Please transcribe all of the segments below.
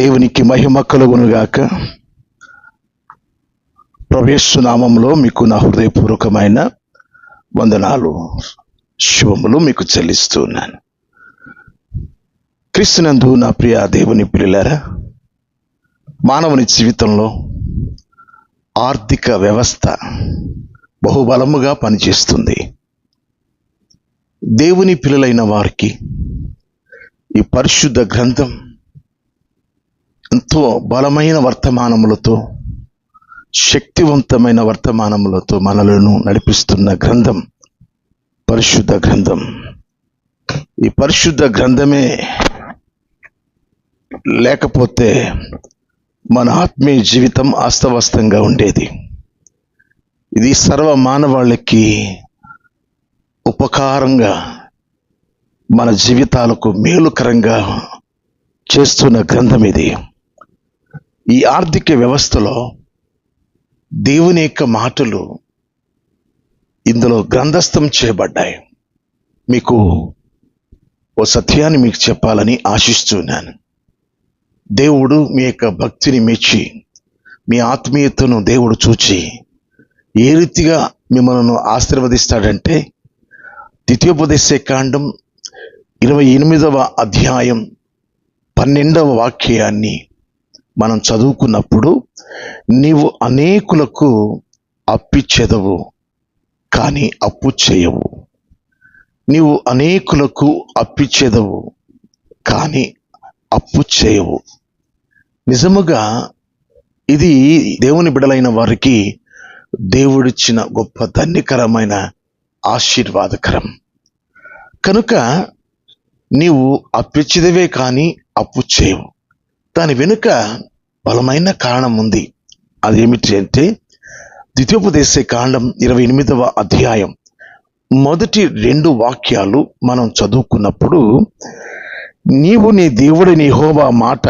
దేవునికి మహిమ కలుగునుగాక. ప్రవేశనామంలో మీకు నా హృదయపూర్వకమైన వందనాలు శుభములు మీకు చెల్లిస్తున్నాను. క్రీస్తునందు నా ప్రియ దేవుని పిల్లలారా మానవుని జీవితంలో ఆర్థిక వ్యవస్థ బహుబలముగా పనిచేస్తుంది. దేవుని పిల్లలైన వారికి ఈ పరిశుద్ధ గ్రంథం ఎంతో బలమైన వర్తమానములతో శక్తివంతమైన వర్తమానములతో మనలను నడిపిస్తున్న గ్రంథం పరిశుద్ధ గ్రంథం. ఈ పరిశుద్ధ గ్రంథమే లేకపోతే మన ఆత్మీయ జీవితం అస్తవస్తంగా ఉండేది. ఇది సర్వ మానవాళికి ఉపకారంగా మన జీవితాలకు మేలుకరంగా చేస్తున్న గ్రంథం ఇది. ఈ ఆర్థిక వ్యవస్థలో దేవుని యొక్క మాటలు ఇందులో గ్రంథస్థం చేయబడ్డాయి. మీకు ఓ సత్యాన్ని మీకు చెప్పాలని ఆశిస్తున్నాను. దేవుడు మీ యొక్క భక్తిని మెచ్చి మీ ఆత్మీయతను దేవుడు చూచి ఏ రీతిగా మిమ్మల్ని ఆశీర్వదిస్తాడంటే ద్వితీయోపదేశ కాండం ఇరవై ఎనిమిదవ అధ్యాయం పన్నెండవ వాక్యాన్ని మనం చదువుకున్నప్పుడు నీవు అనేకులకు అప్పిచ్చెదవు కానీ అప్పు చేయవు. నీవు అనేకులకు అప్పిచ్చెదవు కానీ అప్పు చేయవు. నిజముగా ఇది దేవుని బిడలైన వారికి దేవుడిచ్చిన గొప్ప ధన్యకరమైన ఆశీర్వాదకరం. కనుక నీవు అప్పిచ్చిదవే కానీ అప్పు చేయవు. దాని వెనుక బలమైన కారణం ఉంది. అదేమిటి అంటే ద్వితీయోపదేశ కాండం ఇరవై ఎనిమిదవ అధ్యాయం. మొదటి రెండు వాక్యాలు మనం చదువుకున్నప్పుడు నీవు నీ దేవుడిని హోవా మాట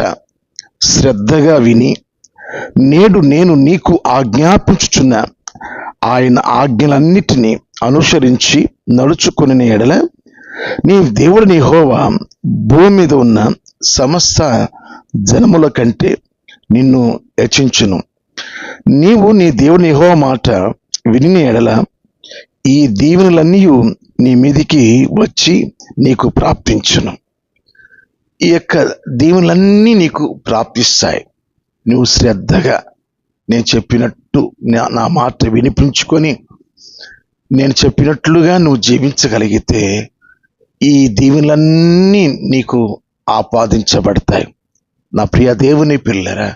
శ్రద్ధగా విని నేడు నేను నీకు ఆజ్ఞాపించుచున్న ఆయన ఆజ్ఞలన్నిటినీ అనుసరించి నడుచుకుని ఎడల నీ దేవుడిని హోవా భూమి మీద ఉన్న సమస్త జనముల కంటే నిన్ను హెచ్చించును. నీవు నీ దేవుని యహో మాట విని ఎడల ఈ దీవెనలన్నీ నీ మీదికి వచ్చి నీకు ప్రాప్తించును. ఈ యొక్క దీవెనలన్నీ నీకు ప్రాప్తిస్తాయి. నువ్వు శ్రద్ధగా నేను చెప్పినట్టు నా- నా మాట వినిపించుకొని నేను చెప్పినట్లుగా నువ్వు జీవించగలిగితే ఈ దీవెనలన్నీ నీకు ఆపాదించబడతాయి. నా ప్రియ దేవుని పిల్లరా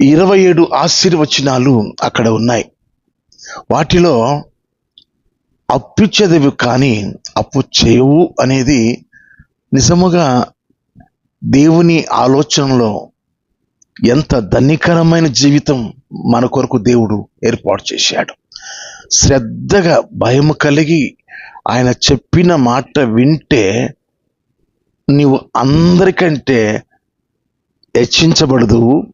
ఇరవై ఏడు ఆశీర్వచనాలు అక్కడ ఉన్నాయి. వాటిలో అప్పిచ్చేదివి కానీ అప్పు చేయవు అనేది నిజముగా దేవుని ఆలోచనలో ఎంత ధన్యకరమైన జీవితం మన కొరకు దేవుడు ఏర్పాటు చేశాడు. శ్రద్ధగా భయం కలిగి ఆయన చెప్పిన మాట వింటే నీవు అందరికంటే హెచ్చించబడదు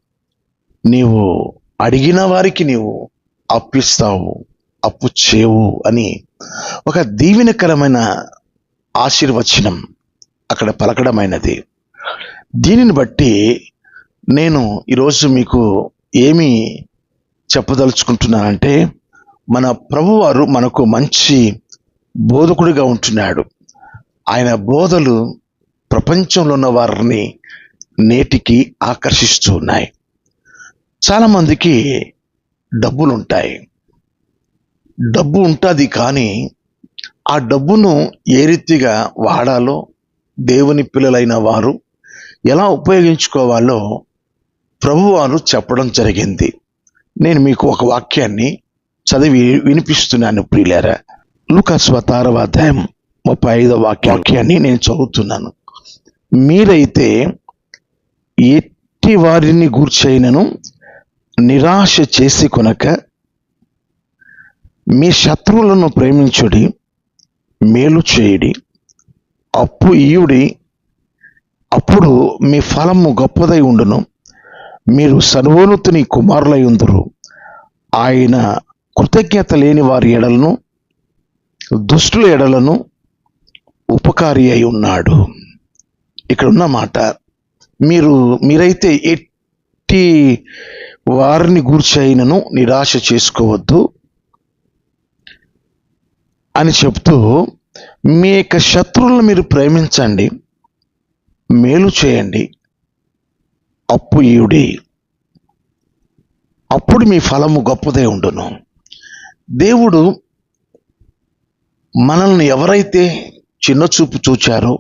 నీవు అడిగిన వారికి నీవు అప్పిస్తావు అప్పు చేవు అని ఒక దీవెనకరమైన ఆశీర్వచనం అక్కడ పలకడమైనది. దీనిని బట్టి నేను ఈరోజు మీకు ఏమి చెప్పదలుచుకుంటున్నానంటే మన ప్రభువారు మనకు మంచి బోధకుడిగా ఉంటున్నాడు. ఆయన బోధలు ప్రపంచంలో ఉన్న వారిని నేటికి ఆకర్షిస్తూ చాలామందికి డబ్బులు ఉంటాయి డబ్బు ఉంటుంది కానీ ఆ డబ్బును ఏ రీతిగా వాడాలో దేవుని పిల్లలైన వారు ఎలా ఉపయోగించుకోవాలో ప్రభువారు చెప్పడం జరిగింది. నేను మీకు ఒక వాక్యాన్ని చదివి వినిపిస్తున్నాను ప్రియులారా. లుకస్వతారవ అధ్యాయం ముప్పై ఐదో వాక్యాన్ని నేను చదువుతున్నాను. మీరైతే ఎట్టి వారిని గూర్చైనను నిరాశ చేసి కొనక మీ శత్రువులను ప్రేమించుడి మేలు చేయుడి అప్పు ఈయుడి. అప్పుడు మీ ఫలము గొప్పదై ఉండును. మీరు సర్వోన్నతుని కుమారులై ఉందరు ఆయన కృతజ్ఞత లేని వారి ఎడలను దుష్టుల ఎడలను ఉపకారి అయి ఉన్నాడు. ఇక్కడ ఉన్న మాట మీరు మీరైతే ఎట్టి వారిని గూర్చి అయినను నిరాశ చేసుకోవద్దు అని చెప్తూ మీ యొక్క శత్రువులను మీరు ప్రేమించండి మేలు చేయండి అప్పు ఈయుడి. అప్పుడు మీ ఫలము గొప్పదే ఉండును. దేవుడు మనల్ని ఎవరైతే చిన్న చూపు చూచారో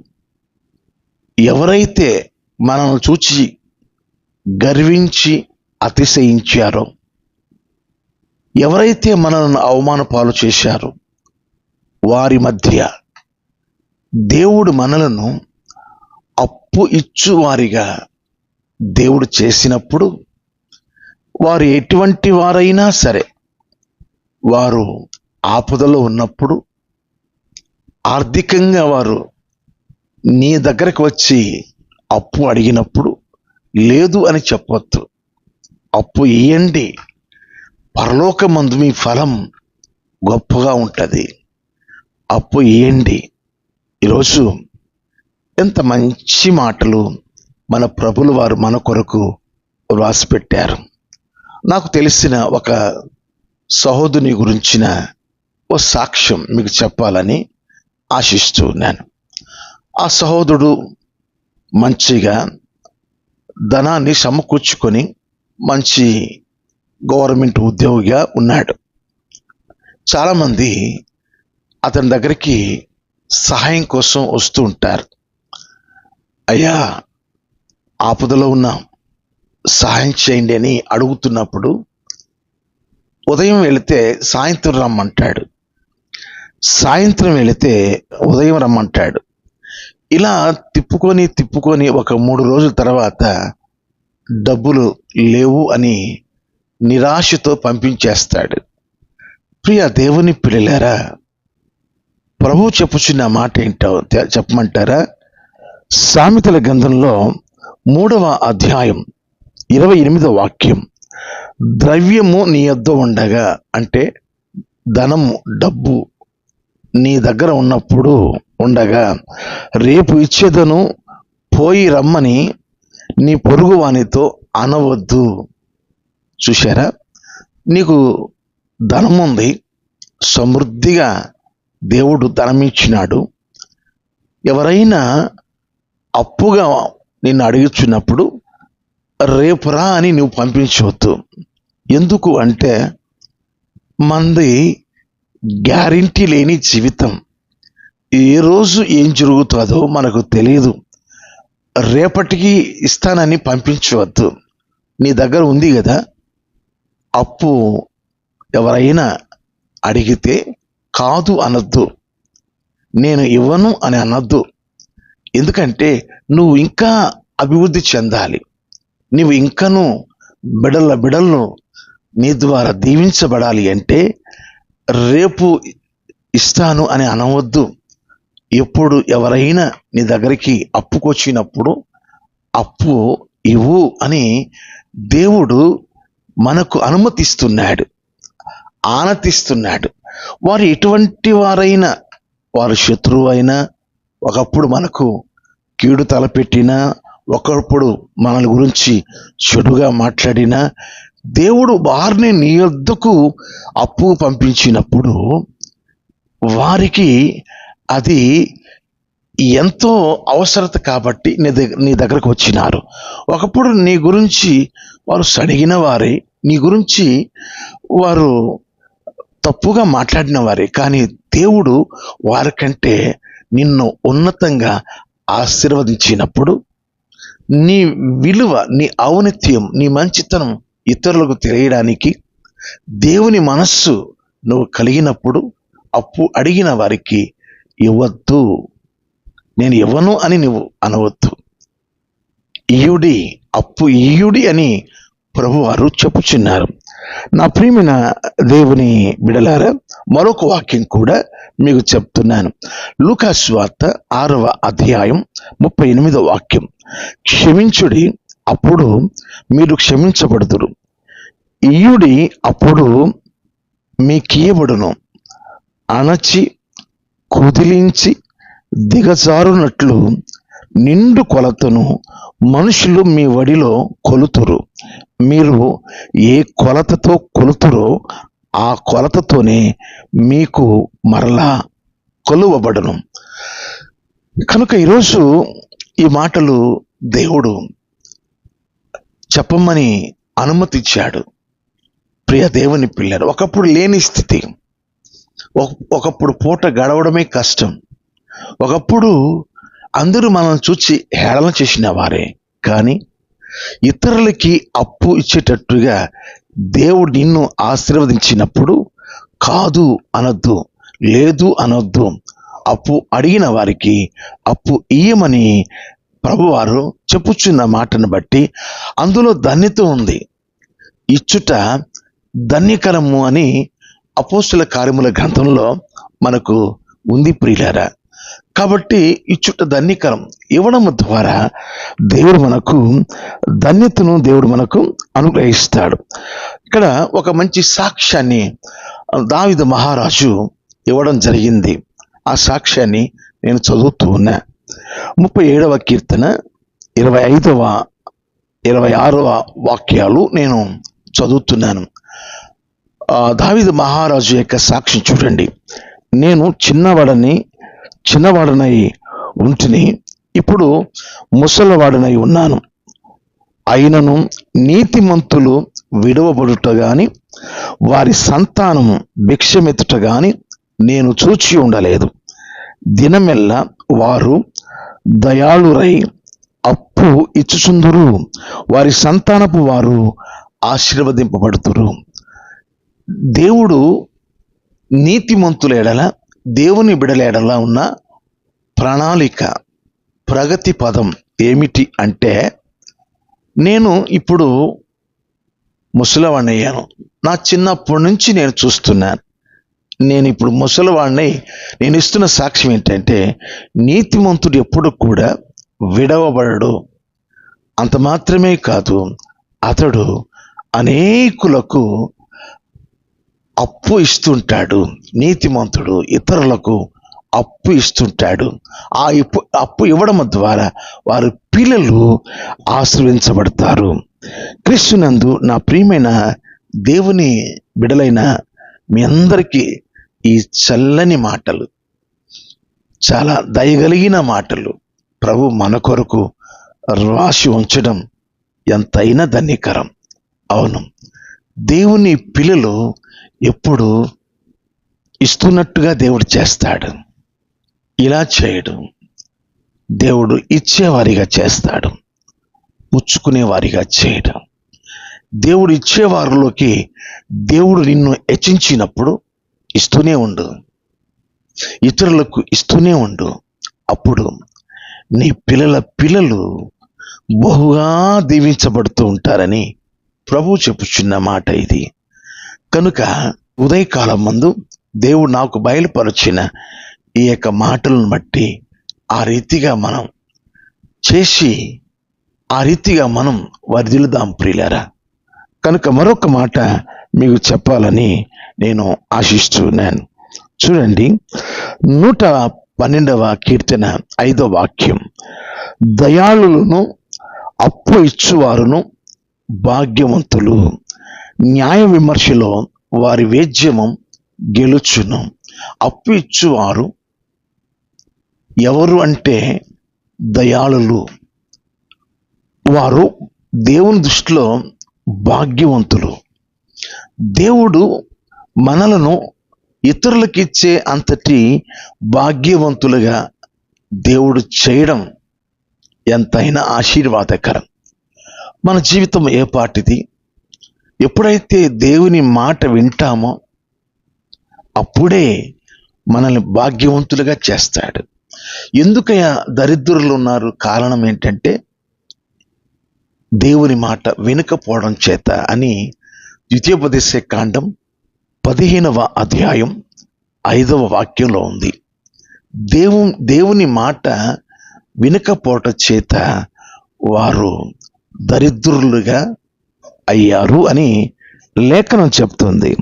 ఎవరైతే మనల్ని చూచి గర్వించి అతిశయించారో. ఎవరైతే మనల్ని అవమాన పాలు చేశారో వారి మధ్య దేవుడు మనలను అప్పు ఇచ్చువారిగా దేవుడు చేసినప్పుడు వారు ఎటువంటి వారైనా సరే వారు ఆపదలో ఉన్నప్పుడు ఆర్థికంగా వారు నీ దగ్గరకు వచ్చి అప్పు అడిగినప్పుడు లేదు అని చెప్పొద్దు. అప్పు ఇయ్యండి. పరలోకమందు మీ ఫలం గొప్పగా ఉంటుంది. అప్పు ఇయ్యండి. ఈరోజు ఎంత మంచి మాటలు మన ప్రభుల వారు మన కొరకు వ్రాసి పెట్టారు నాకు తెలిసిన ఒక సహోదరుని గురించిన ఓ సాక్ష్యం మీకు చెప్పాలని ఆశిస్తూ ఉన్నాను. ఆ సహోదరుడు మంచిగా ధనాన్ని సమకూర్చుకొని మంచి గవర్నమెంట్ ఉద్యోగిగా ఉన్నాడు. చాలామంది అతని దగ్గరికి సహాయం కోసం వస్తూ ఉంటారు. అయ్యా ఆపదలో ఉన్నాం సహాయం చేయండి అని అడుగుతున్నప్పుడు ఉదయం వెళితే సాయంత్రం రమ్మంటాడు. సాయంత్రం వెళితే ఉదయం రమ్మంటాడు. ఇలా తిప్పుకొని తిప్పుకొని ఒక మూడు రోజుల తర్వాత డబ్బులు లేవు అని నిరాశతో పంపించేస్తాడు. ప్రియ దేవుని పిల్లలారా ప్రభు చెప్పుచున్న మాట ఏంటో చెప్పమంటారా? సామెతల గ్రంథంలో మూడవ అధ్యాయం ఇరవై ఎనిమిదో వాక్యం ద్రవ్యము నీ యొద్ద ఉండగా అంటే ధనము డబ్బు నీ దగ్గర ఉన్నప్పుడు ఉండగా రేపు ఇచ్చేదను పోయి రమ్మని నీ పొరుగు వానితో అనవద్దు. చూశారా? నీకు ధనం ఉంది. సమృద్ధిగా దేవుడు ధనం ఇచ్చినాడు ఎవరైనా అప్పుగా నిన్ను అడుగుచున్నప్పుడు రేపురా అని నువ్వు పంపించవద్దు. ఎందుకు అంటే మంది గ్యారంటీ లేని జీవితం. ఏ రోజు ఏం జరుగుతుందో మనకు తెలియదు రేపటికి ఇస్తానని పంపించవద్దు. నీ దగ్గర ఉంది కదా? అప్పు ఎవరైనా అడిగితే కాదు అనద్దు. నేను ఇవ్వను అని అనద్దు. ఎందుకంటే నువ్వు ఇంకా అభివృద్ధి చెందాలి. నువ్వు ఇంకను బిడల బిడలను నీ ద్వారా దీవించబడాలి అంటే రేపు ఇస్తాను అని అనవద్దు. ఎప్పుడు ఎవరైనా నీ దగ్గరికి అప్పుకొచ్చినప్పుడు అప్పు ఇవ్వు అని దేవుడు మనకు అనుమతిస్తున్నాడు ఆనతిస్తున్నాడు. వారు ఎటువంటి వారైనా వారు శత్రువు అయినా ఒకప్పుడు మనకు కీడు తలపెట్టినా ఒకప్పుడు మనల్ని గురించి చెడుగా మాట్లాడినా దేవుడు వారిని నీ యొద్దకు అప్పు పంపించినప్పుడు వారికి అది ఎంతో అవసరత కాబట్టి నీ దగ్గర నీ దగ్గరకు వచ్చినారు. ఒకప్పుడు నీ గురించి వారు సడిగిన వారే నీ గురించి వారు తప్పుగా మాట్లాడిన వారే కానీ దేవుడు వారికంటే నిన్ను ఉన్నతంగా ఆశీర్వదించినప్పుడు నీ విలువ నీ ఔన్నత్యం నీ మంచితనం ఇతరులకు తెలియడానికి దేవుని మనస్సు నువ్వు కలిగినప్పుడు అప్పు అడిగిన వారికి ఇవ్వద్దు. నేను ఇవ్వను అని నువ్వు అనవద్దు. ఇయుడి అప్పు ఇయుడి అని ప్రభువారు చెప్పుచున్నారు. నా ప్రియమైన దేవుని బిడలారా మరొక వాక్యం కూడా మీకు చెప్తున్నాను. లూకాస్ వార్త ఆరవ అధ్యాయం ముప్పై ఎనిమిదో వాక్యం. క్షమించుడి అప్పుడు మీరు క్షమించబడుదురు. ఇయుడి అప్పుడు మీకియబడును అణచి కుదిలించి దిగజారునట్లు నిండు కొలతను మనుషులు మీ వడిలో కొలుతురు. మీరు ఏ కొలతతో కొలుతురో ఆ కొలతతోనే మీకు మరలా కొలువబడను. కనుక ఈరోజు ఈ మాటలు దేవుడు చెప్పమని అనుమతిచ్చాడు. ప్రియ దేవుని పిల్లలు ఒకప్పుడు లేని స్థితి. ఒకప్పుడు పూట గడవడమే కష్టం. ఒకప్పుడు అందరూ మనం చూచి హేళన చేసిన వారే. కానీ ఇతరులకి అప్పు ఇచ్చేటట్టుగా దేవుడు నిన్ను ఆశీర్వదించినప్పుడు కాదు అనొద్దు లేదు అనొద్దు. అప్పు అడిగిన వారికి అప్పు ఇయ్యమని ప్రభువారు చెప్పుచున్న మాటను బట్టి అందులో ధన్యత ఉంది. ఇచ్చుట ధన్యకరము అని అపోస్తుల కార్యముల గ్రంథంలో మనకు ఉంది ప్రియులారా. కాబట్టి ఇచ్చుట ధన్యకరం ఇవ్వడం ద్వారా దేవుడు మనకు ధన్యతను దేవుడు మనకు అనుగ్రహిస్తాడు. ఇక్కడ ఒక మంచి సాక్ష్యాన్ని దావిద మహారాజు ఇవ్వడం జరిగింది. ఆ సాక్ష్యాన్ని నేను చదువుతూ ఉన్నా. ముప్పై ఏడవ కీర్తన ఇరవై ఐదవ ఇరవై ఆరవ వాక్యాలు నేను చదువుతున్నాను. దావిద మహారాజు యొక్క సాక్షి చూడండి. నేను చిన్నవాడని చిన్నవాడనై ఉంటిని ఇప్పుడు ముసలివాడనై ఉన్నాను. అయినను నీతిమంతులు విడవబడుట గాని వారి సంతానము భిక్షమెత్తుట గాని నేను చూచి ఉండలేదు. దినమెల్లా వారు దయాళురై అప్పు ఇచ్చుచుందురు వారి సంతానపు వారు ఆశీర్వదింపబడుతురు. దేవుడు నీతిమంతుల ఎడల దేవుని బిడల ఎడల ఉన్న ప్రణాళిక ప్రగతి పదం ఏమిటి అంటే నేను ఇప్పుడు ముసలివాడిని అయ్యాను నా చిన్నప్పటి నుంచి నేను చూస్తున్నాను. నేను ఇప్పుడు ముసలివాణ్ణి నేను ఇస్తున్న సాక్ష్యం ఏంటంటే నీతిమంతుడు ఎప్పుడు కూడా విడవబడడు. అంత మాత్రమే కాదు అతడు అనేకులకు అప్పు ఇస్తుంటాడు. నీతిమంతుడు ఇతరులకు అప్పు ఇస్తుంటాడు. ఆ ఇప్పు అప్పు ఇవ్వడం ద్వారా వారి పిల్లలు ఆశ్రయించబడతారు. క్రీస్తునందు నా ప్రియమైన దేవుని బిడలైన మీ అందరికీ ఈ చల్లని మాటలు చాలా దయగలిగిన మాటలు ప్రభు మన కొరకు రాసి ఉంచడం ఎంతైనా ధన్యకరం. అవును. దేవుని పిల్లలు ఎప్పుడు ఇస్తున్నట్టుగా దేవుడు చేస్తాడు. ఇలా చేయడు. దేవుడు ఇచ్చేవారిగా చేస్తాడు. పుచ్చుకునేవారిగా చేయడం. దేవుడు ఇచ్చేవారిలోకి దేవుడు నిన్ను హెచ్చించినప్పుడు ఇస్తూనే ఉండు. ఇతరులకు ఇస్తూనే ఉండు. అప్పుడు నీ పిల్లల పిల్లలు బహుగా దీవించబడుతూ ఉంటారని ప్రభు చెప్పుచున్న మాట ఇది. కనుక ఉదయకాలం ముందు దేవుడు నాకు బయలుపరిచిన ఈ యొక్క మాటలను బట్టి ఆ రీతిగా మనం చేసి ఆ రీతిగా మనం వర్ధిల్లుదాం ప్రియులారా. కనుక మరొక మాట మీకు చెప్పాలని నేను ఆశిస్తున్నాను. చూడండి నూట పన్నెండవ కీర్తన ఐదవ వాక్యం. దయాళులను అప్పు ఇచ్చువారును భాగ్యవంతులు. న్యాయ విమర్శలో వారి వేద్యమం గెలుచును. అప్పు ఇచ్చువారు ఎవరు అంటే దయాళులు. వారు దేవుని దృష్టిలో భాగ్యవంతులు. దేవుడు మనలను ఇతరులకిచ్చే అంతటి భాగ్యవంతులుగా దేవుడు చేయడం ఎంతైనా ఆశీర్వాదకరం. మన జీవితం ఏ పాటిది? ఎప్పుడైతే దేవుని మాట వింటామో అప్పుడే మనల్ని భాగ్యవంతులుగా చేస్తాడు. ఎందుకయ్యా దరిద్రులు ఉన్నారు? కారణం ఏంటంటే దేవుని మాట వినకపోవడం చేత అని ద్వితీయోపదేశ కాండం పదిహేనవ అధ్యాయం ఐదవ వాక్యంలో ఉంది. దేవు దేవుని మాట వినకపోవటం చేత వారు దరిద్రులుగా అయ్యారు అని లేఖనం చెప్తుంది.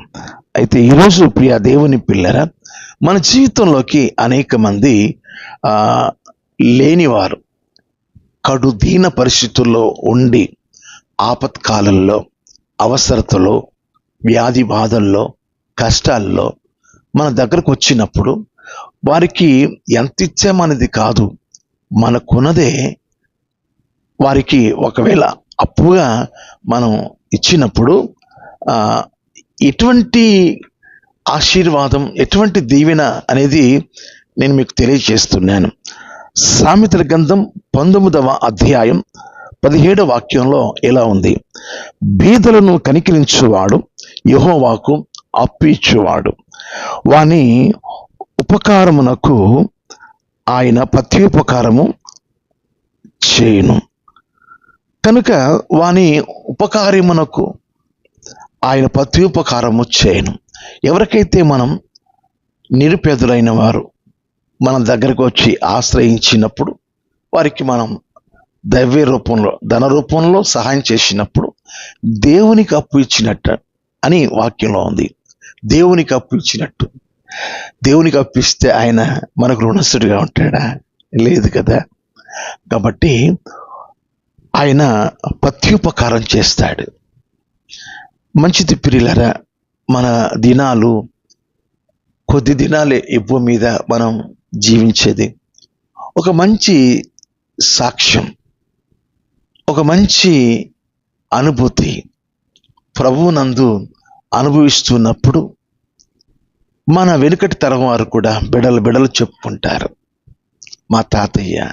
అయితే ఈరోజు ప్రియ దేవుని పిల్లరా మన జీవితంలోకి అనేక మంది లేనివారు కడుదీన పరిస్థితుల్లో ఉండి ఆపత్కాలంలో అవసరతలో వ్యాధి బాధల్లో కష్టాల్లో మన దగ్గరకు వచ్చినప్పుడు వారికి ఎంత ఇచ్చామనేది కాదు. మనకున్నదే వారికి ఒకవేళ అప్పుగా మనం ఇచ్చినప్పుడు ఎటువంటి ఆశీర్వాదం ఎటువంటి దీవెన అనేది నేను మీకు తెలియజేస్తున్నాను. సామెతల గ్రంథం పంతొమ్మిదవ అధ్యాయం పదిహేడవ వాక్యంలో ఇలా ఉంది. బీదలను కనికరించువాడు యహోవాకు అప్పిచ్చువాడు వాని ఉపకారమునకు ఆయన ప్రత్యుపకారము చేయను. కనుక వాని ఉపకార్యమునకు ఆయన ప్రత్యుపకారము చేయను. ఎవరికైతే మనం నిరుపేదలైన వారు మన దగ్గరకు వచ్చి ఆశ్రయించినప్పుడు వారికి మనం దైవ రూపంలో ధన రూపంలో సహాయం చేసినప్పుడు దేవునికి అప్పు ఇచ్చినట్టు అని వాక్యంలో ఉంది. దేవునికి అప్పు ఇచ్చినట్టు. దేవునికి అప్పిస్తే ఆయన మనకు రుణస్థుడిగా ఉంటాడా? లేదు కదా. కాబట్టి ఆయన పత్యుపకారం చేస్తాడు. మంచిది ప్రియులరా మన దినాలు కొద్ది దినాలే ఈ భూమి మీద మనం జీవించేది. ఒక మంచి సాక్ష్యం ఒక మంచి అనుభూతి ప్రభువునందు అనుభవిస్తున్నప్పుడు మన వెనుకటి తరం వారు కూడా బిడలు బిడలు చెప్పుకుంటారు. మా తాతయ్య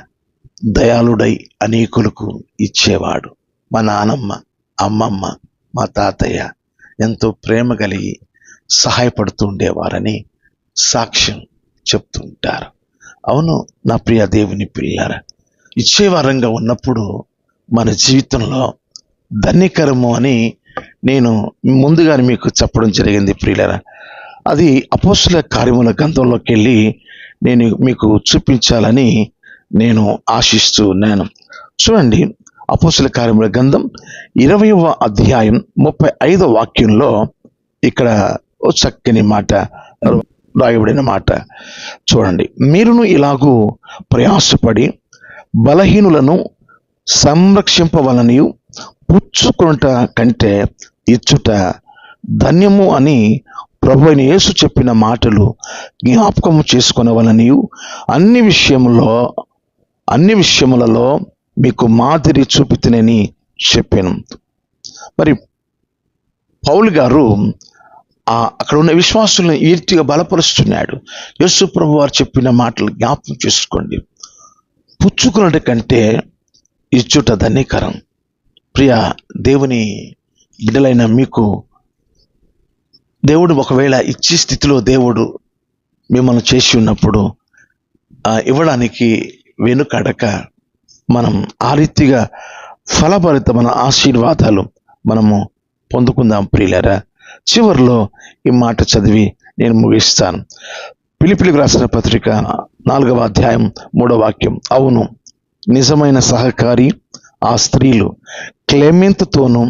దయాళుడై అనేకులకు ఇచ్చేవాడు. మా నానమ్మ అమ్మమ్మ మా తాతయ్య ఎంతో ప్రేమ కలిగి సహాయపడుతూ ఉండేవారని సాక్ష్యం చెప్తుంటారు. అవును నా ప్రియ దేవుని పిల్లర ఇచ్చేవారంగా ఉన్నప్పుడు మన జీవితంలో ధన్యకరము అని నేను ముందుగానే మీకు చెప్పడం జరిగింది ప్రియులరా. అది అపోసుల కార్యముల గ్రంథంలోకి వెళ్ళి నేను మీకు చూపించాలని నేను ఆశిస్తూ ఉన్నాను. చూడండి అపోసుల కార్యముల గ్రంథం ఇరవయవ అధ్యాయం ముప్పై ఐదవ వాక్యంలో ఇక్కడ ఓ చక్కని మాట రాయబడిన మాట. చూడండి మీరును ఇలాగూ ప్రయాసపడి బలహీనులను సంరక్షింపవలనియు పుచ్చుకొనుట కంటే ఇచ్చుట ధన్యము అని ప్రభు అయిన యేసు చెప్పిన మాటలు జ్ఞాపకము చేసుకునవలనియు అన్ని విషయంలో అన్ని విషయములలో మీకు మాదిరి చూపితేనని చెప్పాను. మరి పౌల్ గారు అక్కడ ఉన్న విశ్వాసులను ఈర్తిగా బలపరుస్తున్నాడు. యేసు ప్రభు వారు చెప్పిన మాటలు జ్ఞాపకం చేసుకోండి. పుచ్చుకున్నటి కంటే ఇచ్చుట ధన్యకరం. ప్రియ దేవుని బిడ్డలైన మీకు దేవుడు ఒకవేళ ఇచ్చే స్థితిలో దేవుడు మిమ్మల్ని చేసి ఉన్నప్పుడు ఇవ్వడానికి వెనుకడక మనం ఆ రీతిగా ఫలభరితమైన ఆశీర్వాదాలు మనము పొందుకుందాం ప్రియులరా. చివరిలో ఈ మాట చదివి నేను ముగిస్తాను. పిలిపిలికి రాసిన పత్రిక నాలుగవ అధ్యాయం మూడవ వాక్యం. అవును నిజమైన సహకారి ఆ స్త్రీలు క్లెమెంత్తోనూ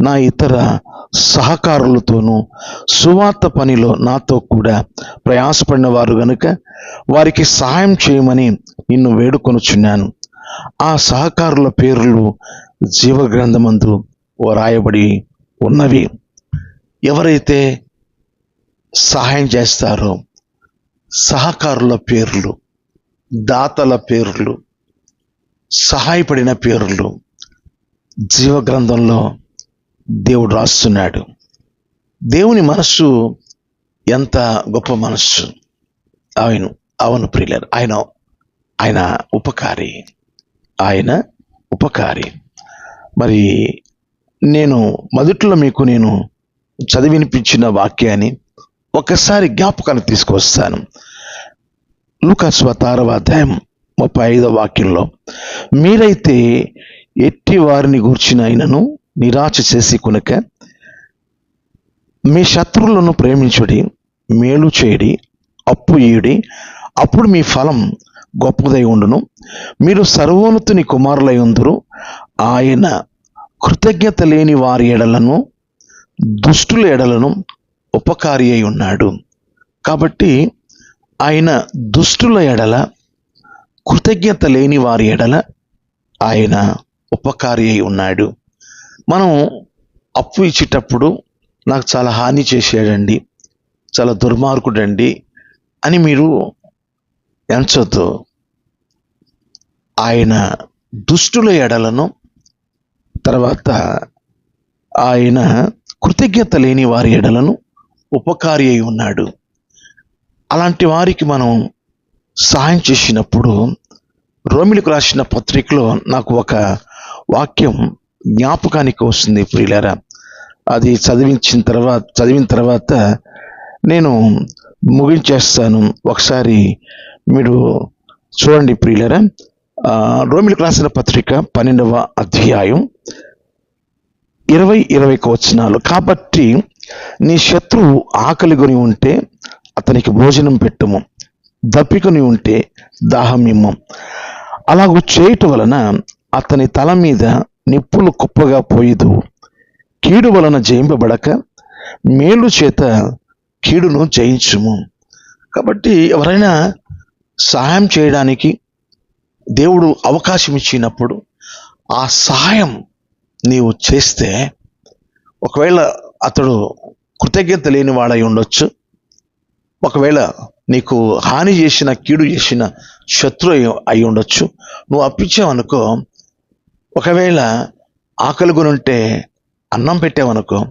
నా ఇతర సహకారులతోనూ సువార్త పనిలో నాతో కూడా ప్రయాసపడిన వారు గనుక వారికి సహాయం చేయమని నిన్ను వేడుకొనుచున్నాను. ఆ సహకారుల పేర్లు జీవగ్రంథమందు ఓ రాయబడి ఉన్నవి. ఎవరైతే సహాయం చేస్తారో సహకారుల పేర్లు దాతల పేర్లు సహాయపడిన పేర్లు జీవగ్రంథంలో దేవుడు రాస్తున్నాడు. దేవుని మనస్సు ఎంత గొప్ప మనస్సు. అవును అవును ప్రియులర్ ఆయన ఆయన ఉపకారి. ఆయన ఉపకారి. మరి నేను మొదట్లో మీకు నేను చదివినిపించిన వాక్యాన్ని ఒకసారి జ్ఞాపకాన్ని తీసుకొస్తాను లూకాస్వత ఆరవ అధ్యాయం ముప్పై ఐదవ వాక్యంలో మీరైతే ఎట్టి వారిని గూర్చిన ఆయనను నిరాశ చేసి కొనక మీ శత్రువులను ప్రేమించుడి మేలు చేయడి అప్పు ఇయుడి అప్పుడు మీ ఫలం గొప్పదై ఉండును. మీరు సర్వోన్నతుని కుమారులై ఉందరు. ఆయన కృతజ్ఞత లేని వారి ఎడలను దుష్టుల ఎడలను ఉపకారి అయి ఉన్నాడు. కాబట్టి ఆయన దుష్టుల ఎడల కృతజ్ఞత లేని వారి ఎడల ఆయన ఉపకారి అయి ఉన్నాడు. మనం అప్పు ఇచ్చేటప్పుడు నాకు చాలా హాని చేశాడండి చాలా దుర్మార్గుడండి అని మీరు ఎంచొద్దు. ఆయన దుష్టుల ఎడలను తర్వాత ఆయన కృతజ్ఞత లేని వారి ఎడలను ఉపకారి అయి ఉన్నాడు. అలాంటి వారికి మనం సహాయం చేసినప్పుడు రోమిలకు రాసిన పత్రికలో నాకు ఒక వాక్యం జ్ఞాపకానికి వస్తుంది ప్రియులారా. అది చదివించిన తర్వాత చదివిన తర్వాత నేను ముగించేస్తాను. ఒకసారి మీరు చూడండి ప్రియులరా. రోమిలకు రాసిన పత్రిక పన్నెండవ అధ్యాయం ఇరవై ఇరవై వచనాలు కాబట్టి నీ శత్రువు ఆకలిగొని ఉంటే అతనికి భోజనం పెట్టుము. దప్పికొని ఉంటే దాహం ఇమ్మం. అలాగూ చేయటం వలన అతని తల మీద నిప్పులు కుప్పగా పోయిదు. కీడు వలన జయింపబడక మేలు చేత కీడును జయించుము. కాబట్టి ఎవరైనా సహాయం చేయడానికి దేవుడు అవకాశం ఇచ్చినప్పుడు ఆ సహాయం నీవు చేస్తే ఒకవేళ అతడు కృతజ్ఞత లేని వాడై ఉండొచ్చు. ఒకవేళ నీకు హాని చేసిన కీడు చేసిన శత్రు అయి- ఉండొచ్చు. నువ్వు అప్పించావనుకో ఒకవేళ ఆకలిగొనుంటే అన్నం పెట్టావనుకో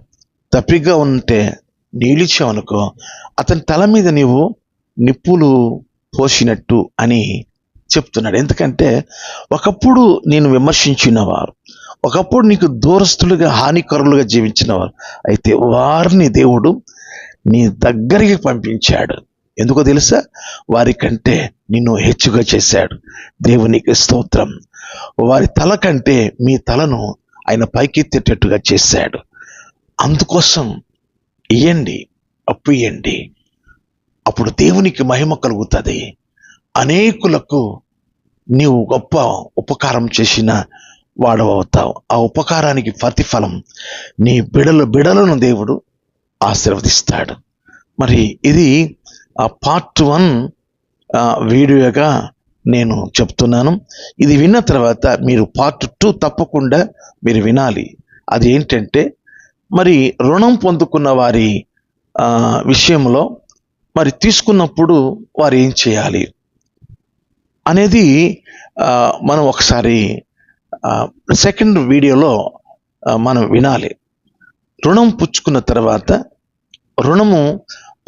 తప్పిగ్గా ఉంటే నీళ్ళిచ్చావనుకో అతని తల మీద నీవు నిప్పులు పోసినట్టు అని చెప్తున్నాడు. ఎందుకంటే ఒకప్పుడు నేను విమర్శించిన వారు ఒకప్పుడు నీకు దూరస్తులుగా హానికరులుగా జీవించిన వారు అయితే వారిని దేవుడు నీ దగ్గరికి పంపించాడు. ఎందుకో తెలుసా? వారి కంటే నిన్ను హెచ్చుగా చేశాడు. దేవునికి స్తోత్రం. వారి తల కంటే మీ తలను ఆయన పైకెత్తేటట్టుగా చేశాడు. అందుకోసం ఇయ్యండి అప్పు ఇయ్యండి. అప్పుడు దేవునికి మహిమ కలుగుతుంది. అనేకులకు నీవు గొప్ప ఉపకారం చేసిన వాడవవుతావు. ఆ ఉపకారానికి ప్రతిఫలం నీ బిడలు బిడలను దేవుడు ఆశీర్వదిస్తాడు. మరి ఇది ఆ పార్ట్ వన్ వీడియోగా నేను చెప్తున్నాను. ఇది విన్న తర్వాత మీరు పార్ట్ టూ తప్పకుండా మీరు వినాలి. అది ఏంటంటే మరి రుణం పొందుకున్న వారి విషయంలో మరి తీసుకున్నప్పుడు వారు ఏం చేయాలి? అనేది మనం ఒకసారి సెకండ్ వీడియోలో మనం వినాలి. రుణం పుచ్చుకున్న తర్వాత రుణము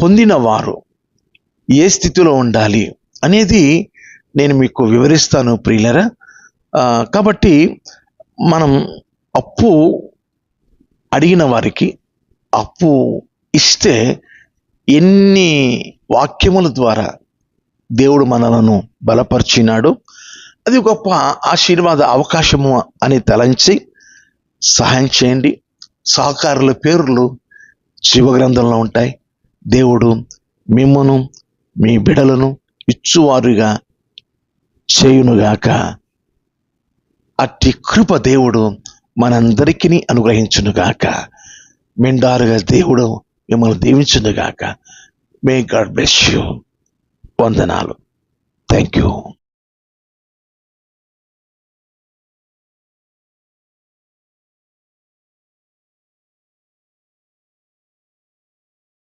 పొందిన వారు ఏ స్థితిలో ఉండాలి అనేది నేను మీకు వివరిస్తాను ప్రియులరా. కాబట్టి మనం అప్పు అడిగిన వారికి అప్పు ఇస్తే ఎన్ని వాక్యముల ద్వారా దేవుడు మనలను బలపరిచినాడు. అది గొప్ప ఆశీర్వాద అవకాశము అని తలంచి సహాయం చేయండి. సహకారుల పేర్లు శివగ్రంథంలో ఉంటాయి. దేవుడు మిమ్మను మీ బిడలను ఇచ్చువారుగా చేయునుగాక. అట్టి కృప దేవుడు మనందరికీ అనుగ్రహించునుగాక. మెండారుగా దేవుడు మిమ్మల్ని దీవించునుగాక. మే గాడ్ బ్లెస్ యూ వందనాలు. Thank you